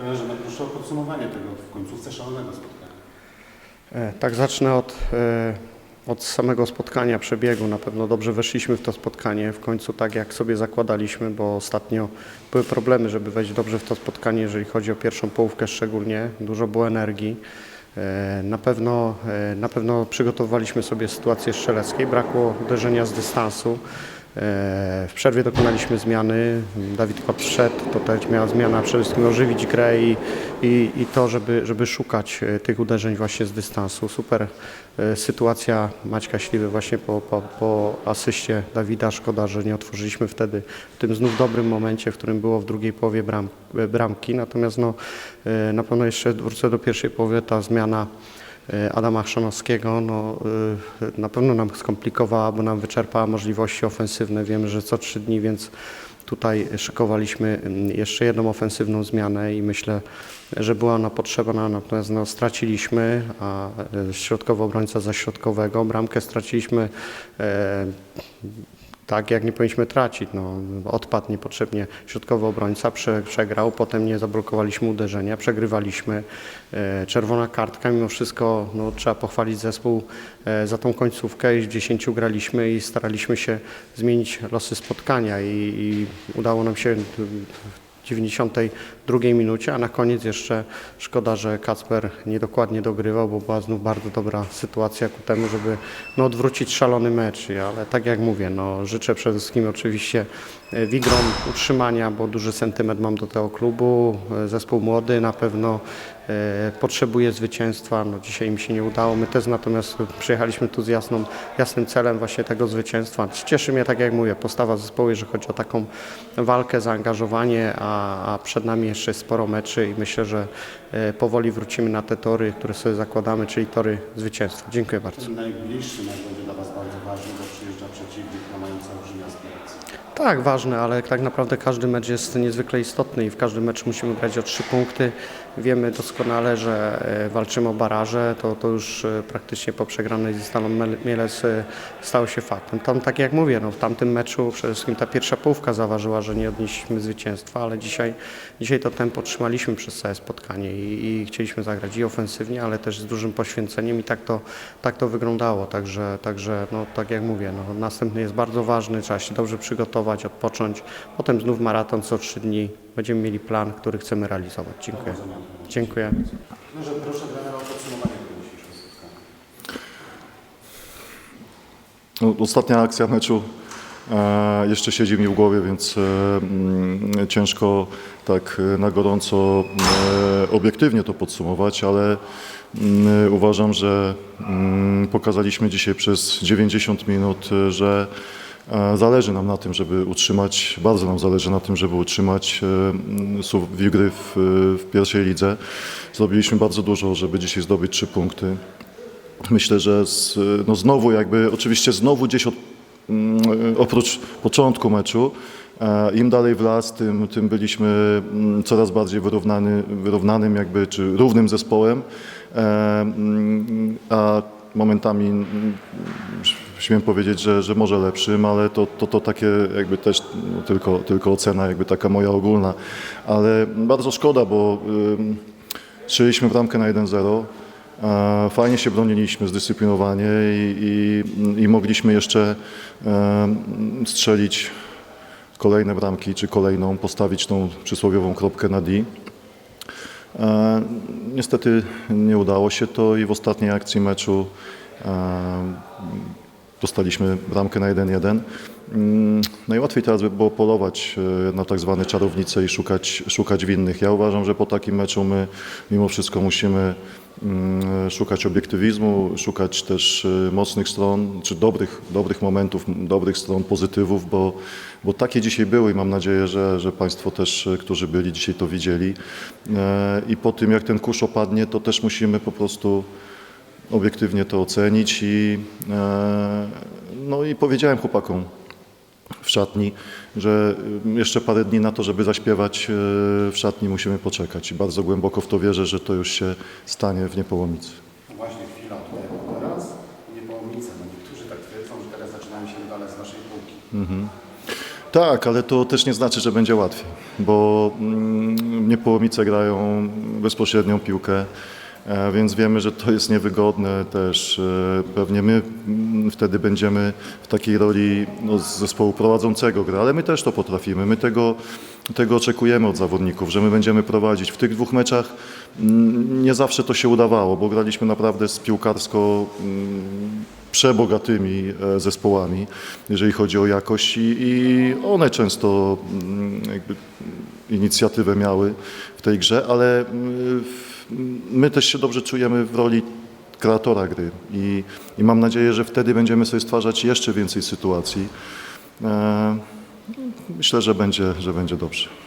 Trenerze, proszę o podsumowanie tego w końcówce szalonego spotkania. E, tak, zacznę od, e, od samego spotkania, przebiegu. Na pewno dobrze weszliśmy w to spotkanie, w końcu tak jak sobie zakładaliśmy, bo ostatnio były problemy, żeby wejść dobrze w to spotkanie, jeżeli chodzi o pierwszą połówkę szczególnie. Dużo było energii. E, na pewno, na pewno przygotowywaliśmy sobie sytuację strzeleckiej, brakło uderzenia z dystansu. E, W przerwie dokonaliśmy zmiany. Dawid Kot wszedł, to też miała zmiana przede wszystkim ożywić grę i, i, i to, żeby, żeby szukać e, tych uderzeń właśnie z dystansu. Super e, sytuacja Maćka Śliwy właśnie po, po, po asyście Dawida. Szkoda, że nie otworzyliśmy wtedy w tym znów dobrym momencie, w którym było w drugiej połowie bram, bramki. Natomiast no, na pewno jeszcze wrócę do pierwszej połowy, ta zmiana Adama Chrzanowskiego no, y, na pewno nam skomplikowała, bo nam wyczerpała możliwości ofensywne. Wiemy, że co trzy dni, więc tutaj szykowaliśmy mm, jeszcze jedną ofensywną zmianę i myślę, że była ona potrzebna, natomiast no, straciliśmy, a e, środkowy obrońca za środkowego, bramkę straciliśmy e, tak, jak nie powinniśmy tracić. No, odpadł niepotrzebnie środkowy obrońca, prze, przegrał, potem nie zablokowaliśmy uderzenia, przegrywaliśmy. E, czerwona kartka, mimo wszystko no, trzeba pochwalić zespół e, za tą końcówkę i w 10 graliśmy i staraliśmy się zmienić losy spotkania i, i udało nam się 92 minucie, a na koniec jeszcze szkoda, że Kacper niedokładnie dogrywał, bo była znów bardzo dobra sytuacja ku temu, żeby no, odwrócić szalony mecz. Ale tak jak mówię, no, życzę przede wszystkim oczywiście e, Wigrom utrzymania, bo duży sentyment mam do tego klubu. E, Zespół młody na pewno potrzebuje zwycięstwa. No, dzisiaj mi się nie udało. My też natomiast przyjechaliśmy tu z jasną, jasnym celem właśnie tego zwycięstwa. Cieszy mnie, tak jak mówię, postawa zespołu, jeżeli chodzi o taką walkę, zaangażowanie, a, a przed nami jeszcze sporo meczy i myślę, że e, powoli wrócimy na te tory, które sobie zakładamy, czyli tory zwycięstwa. Dziękuję bardzo. Najbliższy mecz będzie dla Was bardzo ważny, bo przyjeżdża przeciwnik na mający olbrzymie aspiracje. Tak, ważne, ale tak naprawdę każdy mecz jest niezwykle istotny i w każdym meczu musimy grać o trzy punkty. Wiemy doskonale, że e, walczymy o baraże, to, to już e, praktycznie po przegranej ze Stalą Mel- Mielec e, stało się faktem. Tam, tak jak mówię, no, w tamtym meczu przede wszystkim ta pierwsza połówka zaważyła, że nie odnieśliśmy zwycięstwa, ale dzisiaj, dzisiaj to tempo trzymaliśmy przez całe spotkanie i, i chcieliśmy zagrać i ofensywnie, ale też z dużym poświęceniem i tak to, tak to wyglądało. Także, także no, tak jak mówię, no, następny jest bardzo ważny, trzeba się dobrze przygotować, odpocząć. Potem znów maraton co trzy dni. Będziemy mieli plan, który chcemy realizować. Dziękuję. Dziękuję. Może proszę podsumowanie tego dzisiejszego. No, Ostatnia akcja meczu e, jeszcze siedzi mi w głowie, więc e, mm, ciężko tak e, na gorąco e, obiektywnie to podsumować, ale mm, uważam, że mm, pokazaliśmy dzisiaj przez 90 minut, że zależy nam na tym, żeby utrzymać, bardzo nam zależy na tym, żeby utrzymać e, SUW Wigry w, w pierwszej lidze. Zrobiliśmy bardzo dużo, żeby dzisiaj zdobyć trzy punkty. Myślę, że z, no znowu jakby, oczywiście znowu gdzieś od, mm, oprócz początku meczu, e, im dalej w las, tym, tym byliśmy mm, coraz bardziej wyrównany, wyrównanym jakby, czy równym zespołem, e, mm, a momentami śmiem powiedzieć, że, że może lepszym, ale to, to, to takie jakby też no, tylko, tylko ocena, jakby taka moja ogólna, ale bardzo szkoda, bo ym, strzeliśmy bramkę na 1-0, E, Fajnie się broniliśmy, zdyscyplinowanie i, i, i mogliśmy jeszcze strzelić kolejne bramki, czy kolejną, postawić tą przysłowiową kropkę na D. E, Niestety nie udało się to i w ostatniej akcji meczu e, dostaliśmy bramkę na 1-1. Mm, Najłatwiej teraz by było polować e, na tak zwane czarownice i szukać, szukać winnych. Ja uważam, że po takim meczu my mimo wszystko musimy mm, szukać obiektywizmu, szukać też e, mocnych stron, czy dobrych, dobrych momentów, dobrych stron, pozytywów, bo, bo takie dzisiaj były i mam nadzieję, że, że Państwo też, e, którzy byli dzisiaj to widzieli. I po tym jak ten kurz opadnie, to też musimy po prostu obiektywnie to ocenić i, no i powiedziałem chłopakom w szatni, że y, jeszcze parę dni na to, żeby zaśpiewać e, w szatni musimy poczekać i bardzo głęboko w to wierzę, że to już się stanie w Niepołomicy. No właśnie chwila tutaj teraz. Niepołomice, no niektórzy tak twierdzą, że teraz zaczynają się rywale z naszej półki. Tak, ale to też nie znaczy, że będzie łatwiej, bo mm, Niepołomice grają bezpośrednią piłkę. E, Więc wiemy, że to jest niewygodne też. e, Pewnie my mm, wtedy będziemy w takiej roli no, zespołu prowadzącego grę, ale my też to potrafimy. My tego, tego oczekujemy od zawodników, że my będziemy prowadzić. W tych dwóch meczach mm, nie zawsze to się udawało, bo graliśmy naprawdę z piłkarsko mm, przebogatymi e, zespołami, jeżeli chodzi o jakość i, i one często inicjatywę miały w tej grze, ale w- my też się dobrze czujemy w roli kreatora gry i, i mam nadzieję, że wtedy będziemy sobie stwarzać jeszcze więcej sytuacji. E, Myślę, że będzie, że będzie dobrze.